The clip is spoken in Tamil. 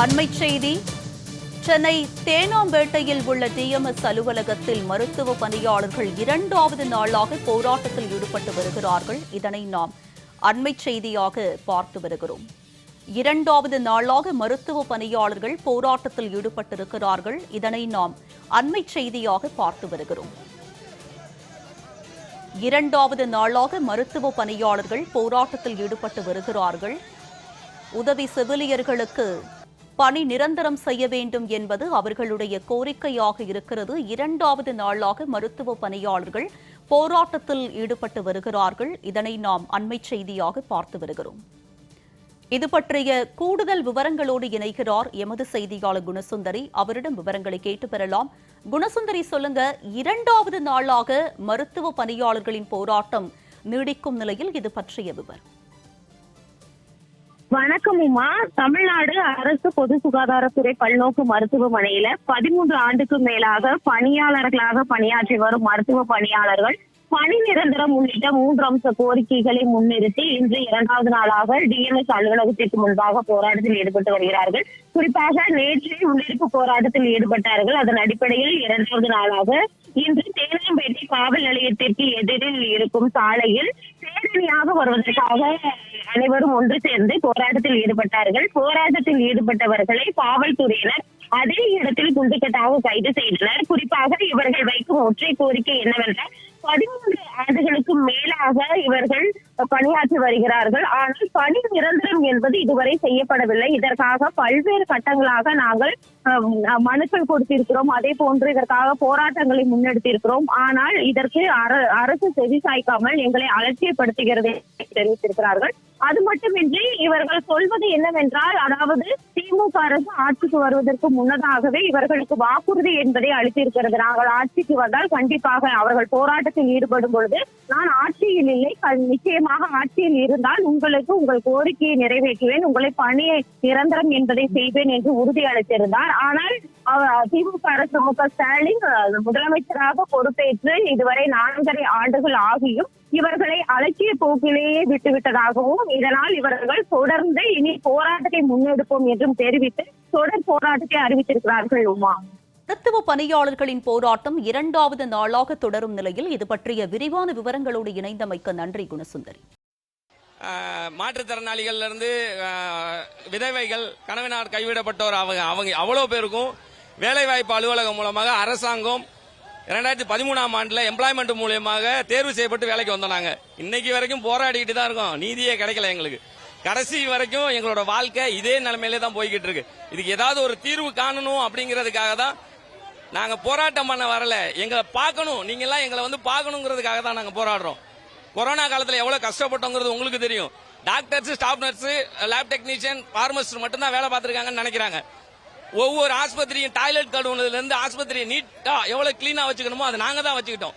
அண்மைச் செய்தி. சென்னை தேனாம்பேட்டையில் உள்ள டிஎம்எஸ் அலுவலகத்தில் மருத்துவ பணியாளர்கள் இரண்டாவது நாளாக போராட்டத்தில் ஈடுபட்டு வருகிறார்கள். இதனை நாம் அண்மைச் செய்தியாக பார்த்து வருகிறோம். இரண்டாவது நாளாக மருத்துவ பணியாளர்கள் போராட்டத்தில் ஈடுபட்டிருக்கிறார்கள். இதனை நாம் அண்மைச் செய்தியாக பார்த்து வருகிறோம். இரண்டாவது நாளாக மருத்துவ பணியாளர்கள் போராட்டத்தில் ஈடுபட்டு வருகிறார்கள். உதவி செவிலியர்களுக்கு பணி நிரந்தரம் செய்ய வேண்டும் என்பது அவர்களுடைய கோரிக்கையாக இருக்கிறது. இரண்டாவது நாளாக மருத்துவ பணியாளர்கள் போராட்டத்தில் ஈடுபட்டு வருகிறார்கள். இதனை நாம் அண்மைச் செய்தியாக பார்த்து வருகிறோம். இது பற்றிய கூடுதல் விவரங்களோடு இணைகிறார் எமது செய்தியாளர் குணசுந்தரி. அவரிடம் விவரங்களை கேட்டு பெறலாம். குணசுந்தரி சொல்லுங்க. இரண்டாவது நாளாக மருத்துவ பணியாளர்களின் போராட்டம் நீடிக்கும் நிலையில் இது பற்றிய விவரம் வணக்கம் உமா தமிழ்நாடு அரசு பொது சுகாதாரத்துறை பல்நோக்கு மருத்துவமனையில பதிமூன்று ஆண்டுக்கு மேலாக பணியாளர்களாக பணியாற்றி வரும் மருத்துவ பணியாளர்கள் பணி நிரந்தரம் உள்ளிட்ட மூன்று அம்ச கோரிக்கைகளை முன்னிறுத்தி இன்று இரண்டாவது நாளாக டிஎம்எஸ் அலுவலகத்திற்கு முன்பாக போராட்டத்தில் ஈடுபட்டு வருகிறார்கள். குறிப்பாக நேற்று உள்ளிருப்பு போராட்டத்தில் ஈடுபட்டார்கள். அதன் அடிப்படையில் இரண்டாவது நாளாக இன்று தேனாம்பேட்டை காவல் நிலையத்திற்கு எதிரில் இருக்கும் சாலையில் பேரணியாக வருவதற்காக அனைவரும் ஒன்று சேர்ந்து போராட்டத்தில் ஈடுபட்டார்கள். போராட்டத்தில் ஈடுபட்டவர்களை காவல்துறையினர் அதே இடத்தில் குண்டுக்கட்டாக கைது செய்தனர். குறிப்பாக இவர்கள் வைக்கும் ஒற்றை கோரிக்கை என்னவென்றால் பதிமூன்று ஆண்டுகளுக்கு மேலாக இவர்கள் பணியாற்றி வருகிறார்கள். ஆனால் பணி நிரந்தரம் என்பது இதுவரை செய்யப்படவில்லை. இதற்காக பல்வேறு கட்டங்களாக நாங்கள் அஹ், மனுக்கள் கொடுத்திருக்கிறோம். அதே போன்று இதற்காக போராட்டங்களை முன்னெடுத்திருக்கிறோம். ஆனால் இதற்கு அர- அரசு செவி சாய்க்காமல் எங்களை அலட்சியப்படுத்துகிறது தெரிவித்திருக்கிறார்கள். அது மட்டுமின்றி இவர்கள் சொல்வது என்னவென்றால் அதாவது திமுக அரசு ஆட்சிக்கு வருவதற்கு முன்னதாகவே இவர்களுக்கு வாக்குறுதி என்பதை அளித்திருக்கிறது. நாங்கள் ஆட்சிக்கு வந்தால் கண்டிப்பாக அவர்கள் போராட்டத்தில் ஈடுபடும் பொழுது நான் ஆட்சியில் இல்லை. நிச்சயமாக ஆட்சியில் இருந்தால் உங்களுக்கு உங்கள் கோரிக்கையை நிறைவேற்றுவேன். உங்களை பணியை நிரந்தரம் என்பதை செய்வேன் என்று உறுதி அளித்திருந்தார். ஆனால் திமுக அரசு மு க ஸ்டாலின் முதலமைச்சராக பொறுப்பேற்று இதுவரை நான்கரை ஆண்டுகள் ஆகியும் இவர்களை அலட்சிய போக்கிலேயே விட்டுவிட்டதாகவும் இதனால் இவர்கள் தொடர்ந்து இனி போராட்டத்தை முன்னெடுப்போம் என்றும் தெரிவித்து தொடர் போராட்டத்தை அறிவித்திருக்கிறார்கள் உமா. மருத்துவ பணியாளர்களின் போராட்டம் இரண்டாவது நாளாக தொடரும் நிலையில் இது பற்றிய விரிவான விவரங்களோடு இணைந்தமைக்க நன்றி குணசுந்தரி. ஆஹ் மாற்றுத்திறனாளிகள்ல இருந்து ஆஹ் விதவைகள் கணவனார் கைவிடப்பட்டோர் அவங்க அவங்க அவ்வளோ பேருக்கும் வேலைவாய்ப்பு அலுவலகம் மூலமாக அரசாங்கம் ரெண்டாயிரத்தி பதிமூணாம் ஆண்டுல எம்ப்ளாய்மெண்ட் மூலியமாக தேர்வு செய்யப்பட்டு வேலைக்கு வந்தோம் நாங்க. இன்னைக்கு வரைக்கும் போராடிக்கிட்டு தான் இருக்கோம். நீதியே கிடைக்கல எங்களுக்கு. கடைசி வரைக்கும் எங்களோட வாழ்க்கை இதே நிலைமையிலே தான் போய்கிட்டு இருக்கு. இதுக்கு ஏதாவது ஒரு தீர்வு காணணும் அப்படிங்கிறதுக்காக தான் நாங்க போராட்டம் பண்ண வரல. எங்களை பார்க்கணும். நீங்க எல்லாம் எங்களை வந்து பார்க்கணுங்கிறதுக்காக தான் நாங்க போராடுறோம். கொரோனா காலத்துல எவ்வளவு கஷ்டப்பட்டோங்கிறது உங்களுக்கு தெரியும். Doctors staff nurse lab technician pharmacist மட்டும் தான் வேலை பார்த்துருக்காங்கன்னு நினைக்கிறாங்க. ஒவ்வொரு ஆஸ்பத்திரியும் டாய்லெட் கழுவுனதுல இருந்து ஆஸ்பத்திரியை நீட்டா எவ்வளவு கிளீனா வச்சுக்கணுமோ அதை நாங்க தான் வச்சுக்கிட்டோம்.